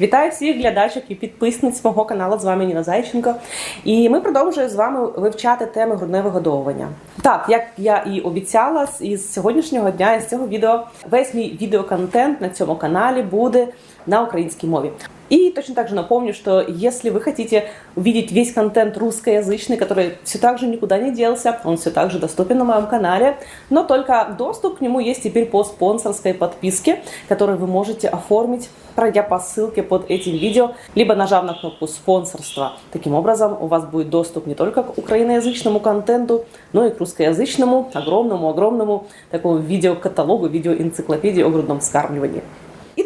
Вітаю всіх глядачок і підписниць мого каналу. З вами Ніна Зайченко. І ми продовжуємо з вами вивчати теми грудне вигодовування. Так, як я і обіцяла, із сьогоднішнього дня, із цього відео, весь мій відеоконтент на цьому каналі буде на українській мові. И точно так же напомню, что если вы хотите увидеть весь контент русскоязычный, который все так же никуда не делся, он все так же доступен на моем канале, но только доступ к нему есть теперь по спонсорской подписке, которую вы можете оформить, пройдя по ссылке под этим видео, либо нажав на кнопку спонсорства. Таким образом, у вас будет доступ не только к украиноязычному контенту, но и к русскоязычному, огромному-огромному такому видеокаталогу, видеоэнциклопедии о грудном вскармливании.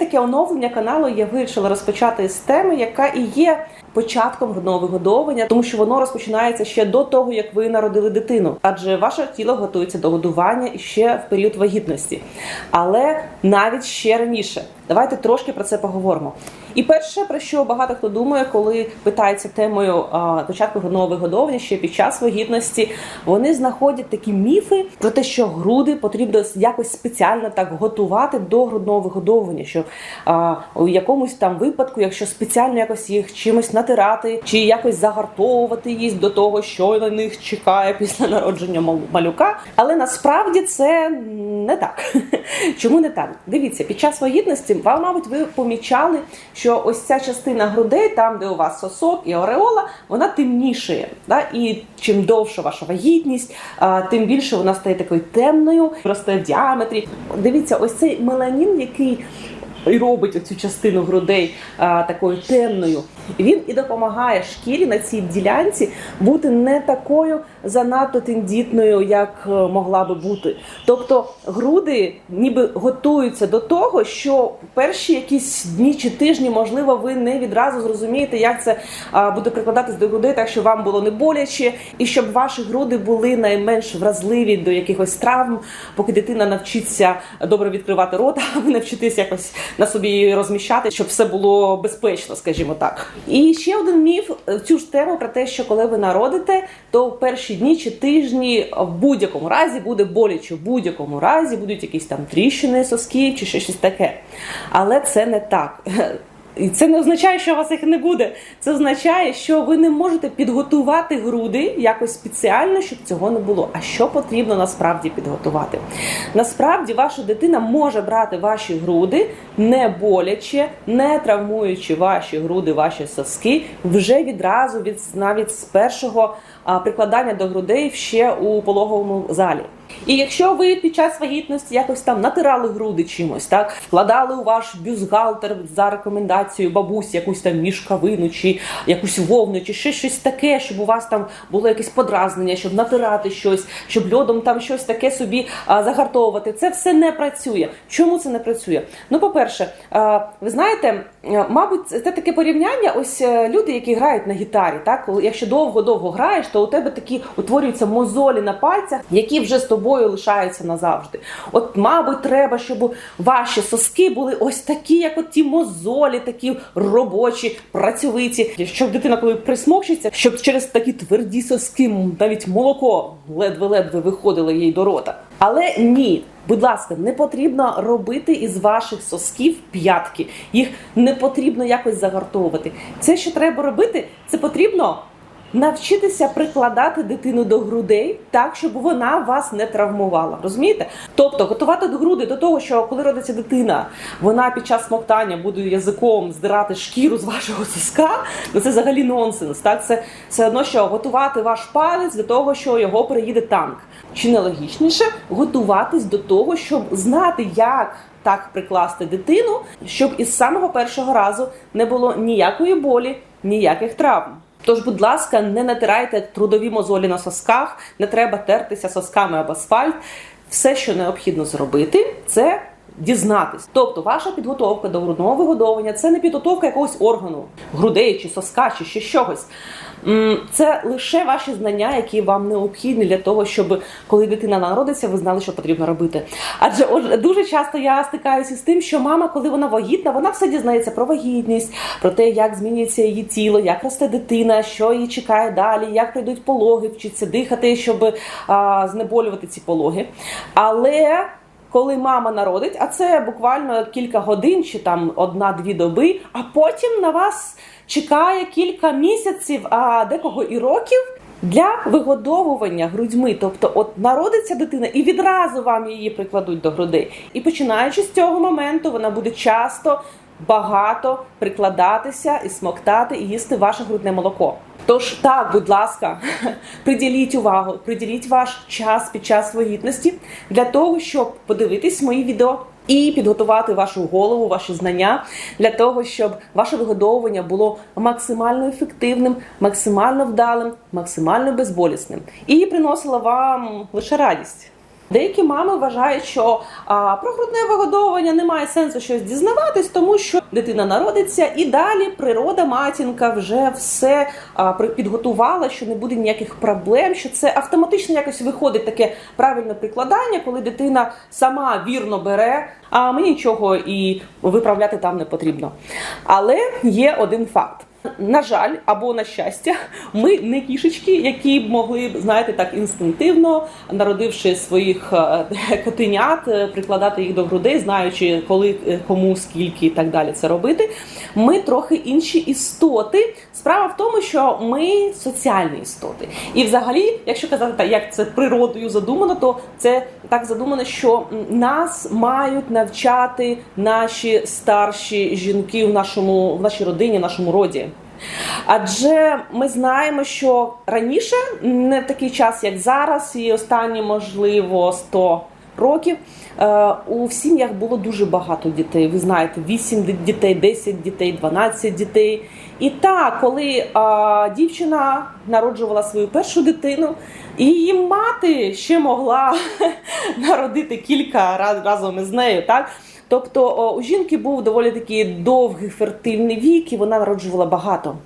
Таке оновлення каналу я вирішила розпочати з теми, яка і є початком грудного вигодовування, тому що воно розпочинається ще до того, як ви народили дитину, адже ваше тіло готується до годування ще в період вагітності, але навіть ще раніше. Давайте трошки про це поговоримо. І перше, про що багато хто думає, коли питається темою початку грудного вигодовування ще під час вагітності, вони знаходять такі міфи про те, що груди потрібно якось спеціально так готувати до грудного вигодовування, що а, у якомусь там випадку, якщо спеціально якось їх чимось натирати, чи якось загартовувати їх до того, що на них чекає після народження мал- малюка. Але насправді це не так. Чому не так? Дивіться, під час вагітності вам, мабуть, ви помічали, що ось ця частина грудей, там, де у вас сосок і ореола, вона темнішає. Да? І чим довша ваша вагітність, тим більше вона стає такою темною, росте в діаметрі. Дивіться, ось цей меланін, який робить оцю частину грудей такою темною. Він і допомагає шкірі на цій ділянці бути не такою занадто тендітною, як е, могла би бути. Тобто груди ніби готуються до того, що перші якісь дні чи тижні, можливо, ви не відразу зрозумієте, як це буде прикладатись до грудей, так щоб вам було не боляче, і щоб ваші груди були найменш вразливі до якихось травм, поки дитина навчиться добре відкривати рота, а ви навчитесь якось на собі розміщати, щоб все було безпечно, скажімо так. І ще один міф е, цю ж тему про те, що коли ви народите, то в перші дні чи тижні в будь-якому разі буде боляче, в будь-якому разі будуть якісь там тріщини, соски чи щось таке. Але це не так. І це не означає, що у вас їх не буде. Це означає, що ви не можете підготувати груди якось спеціально, щоб цього не було. А що потрібно насправді підготувати? Насправді ваша дитина може брати ваші груди не боляче, не травмуючи ваші груди, ваші соски вже відразу від навіть з першого прикладання до грудей ще у пологовому залі. І якщо ви під час вагітності якось там натирали груди чимось, так вкладали у ваш бюстгальтер за рекомендацією бабусі якусь там мішкавину, чи якусь вовну, чи ще щось таке, щоб у вас там було якесь подразнення, щоб натирати щось, щоб льодом там щось таке собі а, загартовувати. Це все не працює. Чому це не працює? Ну, по-перше, а, ви знаєте, мабуть, це таке порівняння. Ось е, люди, які грають на гітарі, так коли якщо довго-довго граєш, то у тебе такі утворюються мозолі на пальцях, які вже з тобою лишаються назавжди. От, мабуть, треба, щоб ваші соски були ось такі, як от ті мозолі, такі робочі, працьовиті. Щоб дитина, коли присмокчиться, щоб через такі тверді соски навіть молоко ледве-ледве виходило їй до рота. Але ні. Будь ласка, не потрібно робити із ваших сосків п'ятки. Їх не потрібно якось загартовувати. Це, що треба робити, це потрібно навчитися прикладати дитину до грудей так, щоб вона вас не травмувала. Розумієте? Тобто готувати до груди до того, що коли родиться дитина, вона під час смоктання буде язиком здирати шкіру з вашого соска. Ну це взагалі нонсенс. Так, це все одно, що готувати ваш палець до того, що його переїде танк. Чи не логічніше готуватись до того, щоб знати, як так прикласти дитину, щоб із самого першого разу не було ніякої болі, ніяких травм. Тож, будь ласка, не натирайте трудові мозолі на сосках, не треба тертися сосками об асфальт. Все, що необхідно зробити, це дізнатись. Тобто, ваша підготовка до грудного вигодовування це не підготовка якогось органу, грудей чи соска, чи ще. М, Це лише ваші знання, які вам необхідні для того, щоб коли дитина народиться, ви знали, що потрібно робити. Адже дуже часто я стикаюся з тим, що мама, коли вона вагітна, вона все дізнається про вагітність, про те, як змінюється її тіло, як росте дитина, що її чекає далі, як прийдуть пологи, вчиться дихати, щоб а, знеболювати ці пологи. Але коли мама народить, а це буквально кілька годин чи там одна-дві доби, а потім на вас чекає кілька місяців, а декого і років. Для вигодовування грудьми, тобто, от народиться дитина, і відразу вам її прикладуть до грудей. І починаючи з цього моменту, вона буде часто багато прикладатися і смоктати і їсти ваше грудне молоко. Тож так, будь ласка, приділіть увагу, приділіть ваш час під час вагітності для того, щоб подивитись мої відео і підготувати вашу голову, ваші знання для того, щоб ваше вигодовування було максимально ефективним, максимально вдалим, максимально безболісним і приносило вам лише радість. Деякі мами вважають, що а, про грудне вигодовування немає сенсу щось дізнаватись, тому що дитина народиться, і далі природа, матінка вже все а, підготувала, що не буде ніяких проблем, що це автоматично якось виходить таке правильне прикладання, коли дитина сама вірно бере, а мені нічого і виправляти там не потрібно. Але є один факт. На жаль, або на щастя, ми не кішечки, які б могли знаєте, так інстинктивно, народивши своїх е, котенят, е, прикладати їх до грудей, знаючи, коли, е, кому, скільки і так далі це робити. Ми трохи інші істоти. Справа в тому, що ми соціальні істоти. І взагалі, якщо казати так, як це природою задумано, то це так задумано, що нас мають навчати наші старші жінки в нашому в нашій родині, в нашому роді. Адже ми знаємо, що раніше, не в такий час, як зараз, і останні, можливо, 100 років, е, у сім'ях було дуже багато дітей. Ви знаєте, 8 дітей, 10 дітей, 12 дітей. І так, коли а, дівчина народжувала свою першу дитину, її мати ще могла народити кілька раз разом із нею, так. Тобто у жінки був доволі такий довгий фертильний вік, і вона народжувала багато.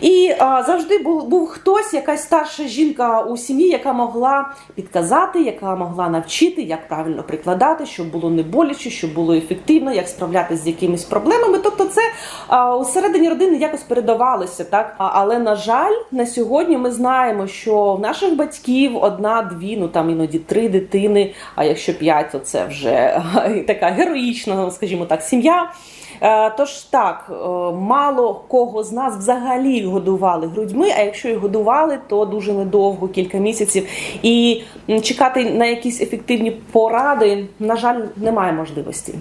І а, завжди був, був хтось, якась старша жінка у сім'ї, яка могла підказати, яка могла навчити, як правильно прикладати, щоб було не боляче, щоб було ефективно, як справлятися з якимись проблемами. Тобто, це а, усередині родини якось передавалося, так. Але на жаль, на сьогодні ми знаємо, що в наших батьків одна-дві, ну там іноді три дитини. А якщо п'ять, то це вже така героїчна, скажімо так, сім'я. Е, Тож так, е, мало кого з нас взагалі годували грудьми, а якщо і годували, то дуже недовго, кілька місяців. І чекати на якісь ефективні поради, на жаль, немає можливості.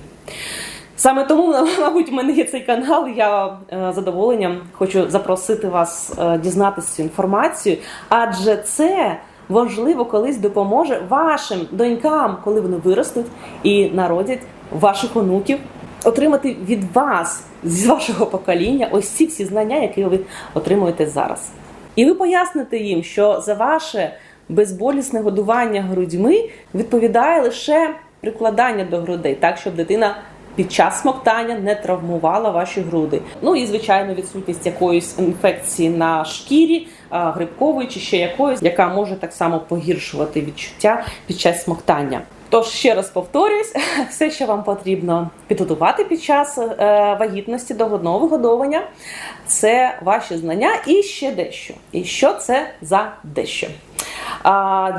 Саме тому, мабуть, в мене є цей канал. Я е, задоволенням хочу запросити вас дізнатися цю інформацію, адже це важливо колись допоможе вашим донькам, коли вони виростуть і народять ваших онуків, отримати від вас з вашого покоління ось ці всі знання, які ви отримуєте зараз. І ви поясните їм, що за ваше безболісне годування грудьми відповідає лише прикладання до грудей, так щоб дитина під час смоктання не травмувала ваші груди. Ну і звичайно, відсутність якоїсь інфекції на шкірі, грибкової чи ще якоїсь, яка може так само погіршувати відчуття під час смоктання. Тож ще раз повторюсь, все, що вам потрібно підготувати під час е, вагітності до грудного вигодовування, це ваші знання і ще дещо. І що це за дещо?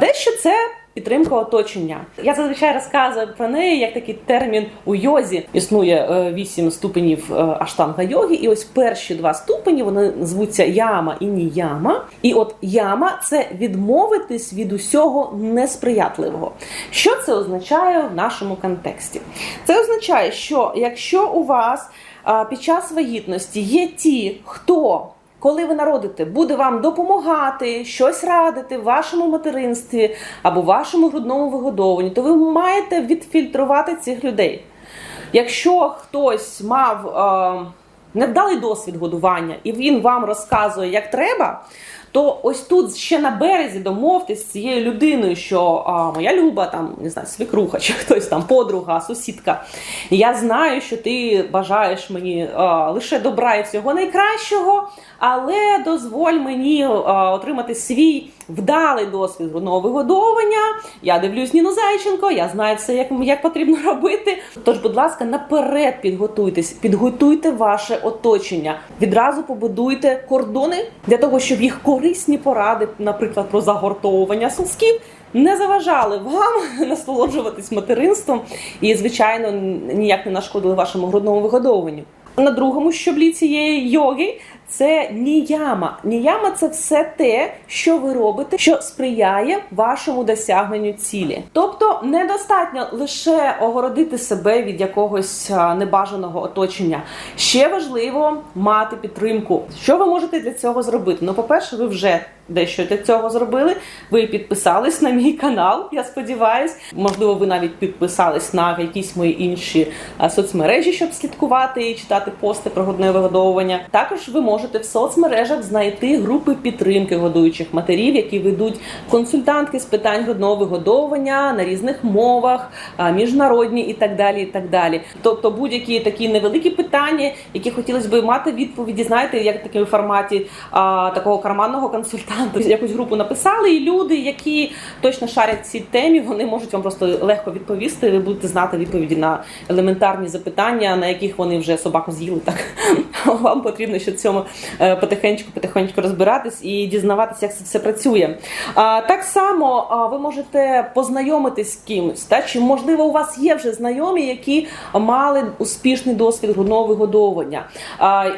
Дещо це підтримка оточення. Я зазвичай розказую про неї як такий термін у йозі. Існує е, вісім ступенів е, аштанга йоги, і ось перші два ступені вони звуться яма і ніяма. І от яма це відмовитись від усього несприятливого. Що це означає в нашому контексті? Це означає, що якщо у вас під час вагітності є ті, хто коли ви народите, буде вам допомагати, щось радити в вашому материнстві або вашому грудному вигодовуванні, то ви маєте відфільтрувати цих людей. Якщо хтось мав е, невдалий досвід годування і він вам розказує, як треба, то ось тут ще на березі домовтесь з цією людиною, що а, моя люба, там не знаю, свекруха чи хтось там, подруга, сусідка. Я знаю, що ти бажаєш мені а, лише добра і всього найкращого, але дозволь мені а, отримати свій вдалий досвід грудного вигодовування. Я дивлюсь Ніну Зайченко, я знаю все, як, як потрібно робити. Тож, будь ласка, наперед підготуйтесь, підготуйте ваше оточення. Відразу побудуйте кордони для того, щоб їх корисні поради, наприклад, про загортовування сосків. не заважали вам насолоджуватись материнством і, звичайно, ніяк не нашкодили вашому грудному вигодовуванню. На другому щоблі цієї йоги це ніяма. Ніяма це все те, що ви робите, що сприяє вашому досягненню цілі. Тобто недостатньо лише огородити себе від якогось небажаного оточення. Ще важливо мати підтримку. Що ви можете для цього зробити? Ну, по-перше, ви вже дещо для цього зробили. Ви підписались на мій канал. Я сподіваюсь, можливо, ви навіть підписались на якісь мої інші соцмережі, щоб слідкувати і читати пости про грудне вигодовування. Також ви можете в соцмережах знайти групи підтримки годуючих матерів, які ведуть консультантки з питань грудного вигодовування на різних мовах, міжнародні і так далі. і так далі. Тобто будь-які такі невеликі питання, які хотілося б мати відповіді, знаєте, як в форматі а, такого карманного консультанта. Якусь групу написали, і люди, які точно шарять ці темі, вони можуть вам просто легко відповісти. Ви будете знати відповіді на елементарні запитання, на яких вони вже собаку з'їли. Так вам потрібно ще цьому е, потихеньку, потихеньку розбиратись і дізнаватися, як це все працює. Так само ви можете познайомитись з кимось, та чи можливо у вас є вже знайомі, які мали успішний досвід грудного вигодовування.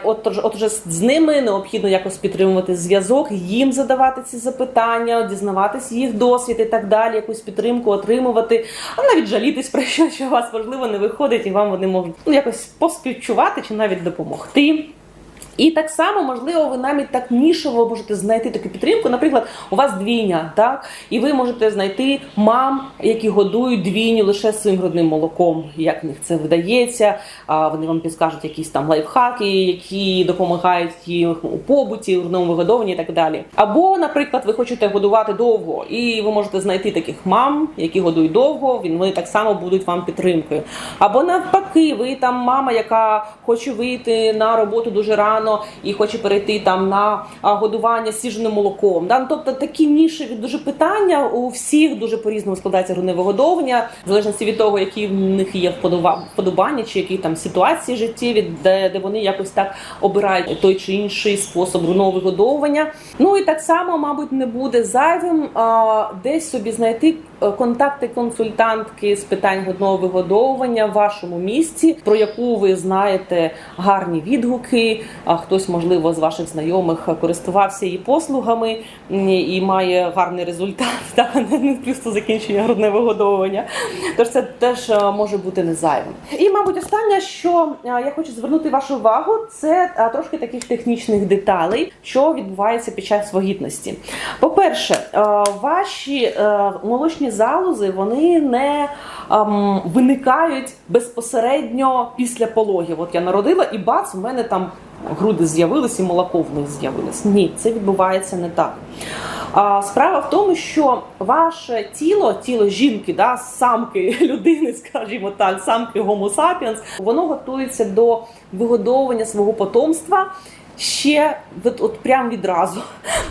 От, от вже з ними необхідно якось підтримувати зв'язок, їм задавати ці запитання, дізнаватись їх досвід і так далі, якусь підтримку отримувати, а навіть жалітись про що, що у вас важливо не виходить, і вам вони можуть ну, якось поспівчувати чи навіть допомогти. І так само, можливо, ви навіть так нішово можете знайти таку підтримку. Наприклад, у вас двійня, так, і ви можете знайти мам, які годують двійню лише своїм грудним молоком. Як в них це вдається? А вони вам підскажуть якісь там лайфхаки, які допомагають їм у побуті, у грудному вигодованні і так далі. Або, наприклад, ви хочете годувати довго, і ви можете знайти таких мам, які годують довго. Вони так само будуть вам підтримкою. Або навпаки, ви там мама, яка хоче вийти на роботу дуже рано і хоче перейти там на годування сіженим молоком. Да? Ну, Тобто такі нішеві дуже питання у всіх дуже по-різному складається грудне вигодовування, в залежності від того, які в них є вподоба- вподобання, чи які там ситуації життєві, де, де вони якось так обирають той чи інший спосіб грудного вигодовування. Ну і так само, мабуть, не буде зайвим а, десь собі знайти контакти консультантки з питань грудного вигодовування в вашому місті, про яку ви знаєте гарні відгуки. А хтось, можливо, з ваших знайомих користувався її послугами і має гарний результат, так не просто закінчення грудне вигодовування. Тож це теж е, може бути не зайвим. І, мабуть, останнє, що е, я хочу звернути вашу увагу, це е, трошки таких технічних деталей, що відбувається під час вагітності. По-перше, е, ваші е, залози вони не ем, виникають безпосередньо після пологів. От я народила, і бац, у мене там груди з'явились і молоко в них з'явилось. Ні, це відбувається не так. А, справа в тому, що ваше тіло, тіло жінки, да, самки людини, скажімо так, самки Homo sapiens, воно готується до вигодовування свого потомства. Ще от, от прям відразу.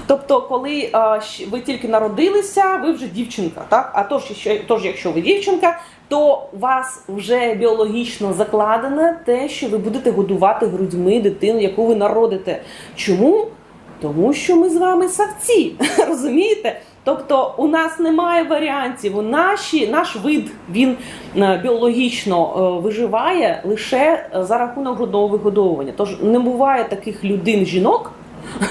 Тобто, коли а, ви тільки народилися, ви вже дівчинка, так? А тож, що, тож, якщо ви дівчинка, то у вас вже біологічно закладене те, що ви будете годувати грудьми дитину, яку ви народите. Чому? Тому що ми з вами савці, розумієте? Тобто у нас немає варіантів. Наші, наш вид він е, біологічно е, виживає лише е, за рахунок грудного вигодовування. Тож не буває таких людин, жінок,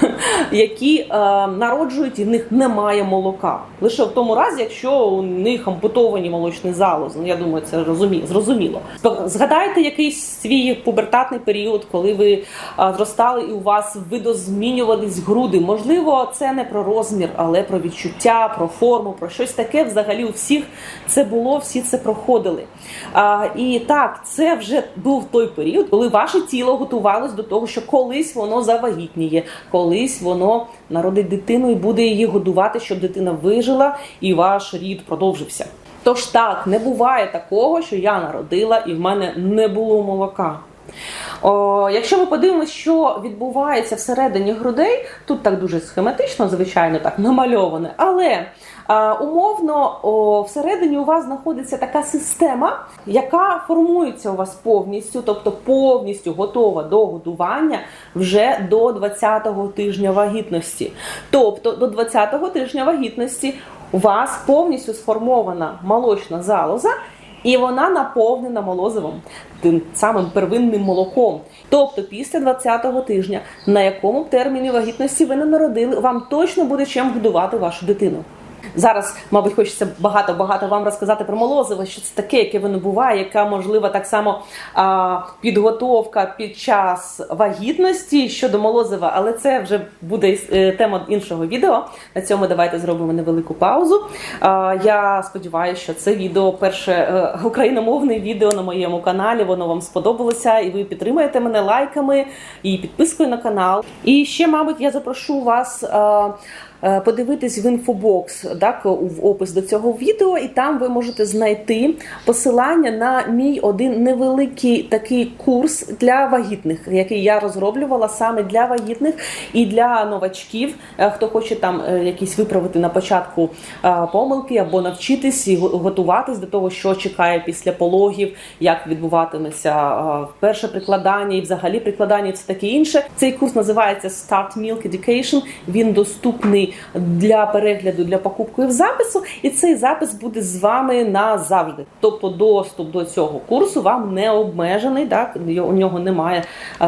які е, народжують і в них немає молока. Лише в тому разі, якщо у них ампутовані молочні залози. Ну я думаю, це розумі, зрозуміло. Згадайте якийсь свій пубертатний період, коли ви е, зростали і у вас видозмінювались груди. Можливо, це не про розмір, але про відчуття, про форму, про щось таке. Взагалі у всіх це було, всі це проходили. А, і так, це вже був той період, коли ваше тіло готувалось до того, що колись воно завагітніє, колись воно народить дитину і буде її годувати, щоб дитина вижила і ваш рід продовжився. Тож так, не буває такого, що я народила і в мене не було молока. О, якщо ми подивимося, що відбувається всередині грудей, тут так дуже схематично, звичайно, так намальоване, але а, умовно о, всередині у вас знаходиться така система, яка формується у вас повністю, тобто повністю готова до годування вже до 20-го тижня вагітності. Тобто до 20-го тижня вагітності у вас повністю сформована молочна залоза, і вона наповнена молозивом, тим самим первинним молоком. Тобто після 20-го тижня, на якому терміні вагітності ви не народили, вам точно буде чим годувати вашу дитину. Зараз, мабуть, хочеться багато-багато вам розказати про молозиво, що це таке, яке воно буває, яка можлива так само а, підготовка під час вагітності щодо молозива, але це вже буде е, тема іншого відео. На цьому давайте зробимо невелику паузу. А, я сподіваюся, що це відео перше е, україномовне відео на моєму каналі. Воно вам сподобалося, і ви підтримаєте мене лайками і підпискою на канал. І ще, мабуть, я запрошу вас. а, Подивитись в інфобокс, так в опис до цього відео, і там ви можете знайти посилання на мій один невеликий такий курс для вагітних, який я розроблювала саме для вагітних і для новачків, е, хто хоче там е, якісь виправити на початку е, помилки або навчитись і готуватись до того, що чекає після пологів, як відбуватиметься е, перше прикладання і взагалі прикладання, все таке інше. Цей курс називається Start Milk Education. Він доступний для перегляду для покупки в запису, і цей запис буде з вами назавжди. Тобто, доступ до цього курсу вам не обмежений. Так у нього немає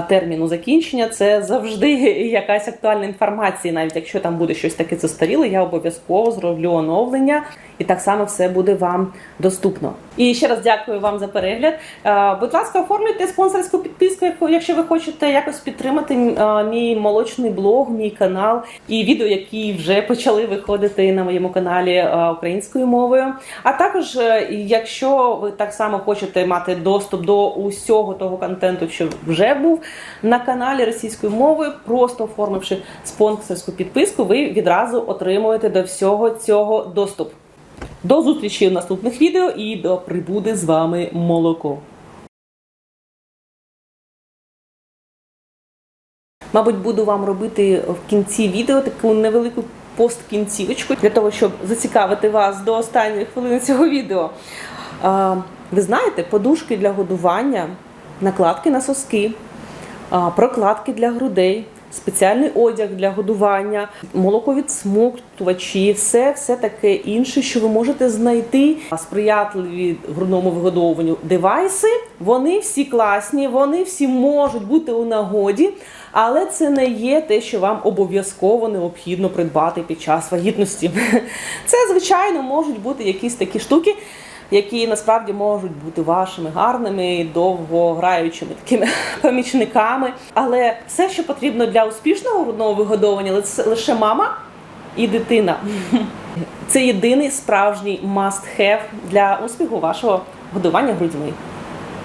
терміну закінчення. Це завжди якась актуальна інформація. Навіть якщо там буде щось таке застаріле, я обов'язково зроблю оновлення, і так само все буде вам доступно. І ще раз дякую вам за перегляд. Будь ласка, оформлюйте спонсорську підписку, якщо ви хочете якось підтримати мій молочний блог, мій канал і відео, які вже почали виходити на моєму каналі е, українською мовою. А також, е, якщо ви так само хочете мати доступ до усього того контенту, що вже був на каналі російською мовою, просто оформивши спонсорську підписку, ви відразу отримуєте до всього цього доступ. До зустрічі в наступних відео і до прибуде з вами молоко. Мабуть, буду вам робити в кінці відео таку невелику посткінцівочку для того, щоб зацікавити вас до останньої хвилини цього відео. Ви знаєте, подушки для годування, накладки на соски, прокладки для грудей, спеціальний одяг для годування, молоковідсмоктувачі, все, все таке інше, що ви можете знайти. Сприятливі грудному вигодовуванню девайси. Вони всі класні, вони всі можуть бути у нагоді, але це не є те, що вам обов'язково необхідно придбати під час вагітності. Це, звичайно, можуть бути якісь такі штуки які насправді можуть бути вашими гарними, довгограючими такими помічниками. Але все, що потрібно для успішного грудного вигодовування, це лише мама і дитина. Це єдиний справжній must-have для успіху вашого годування грудьми.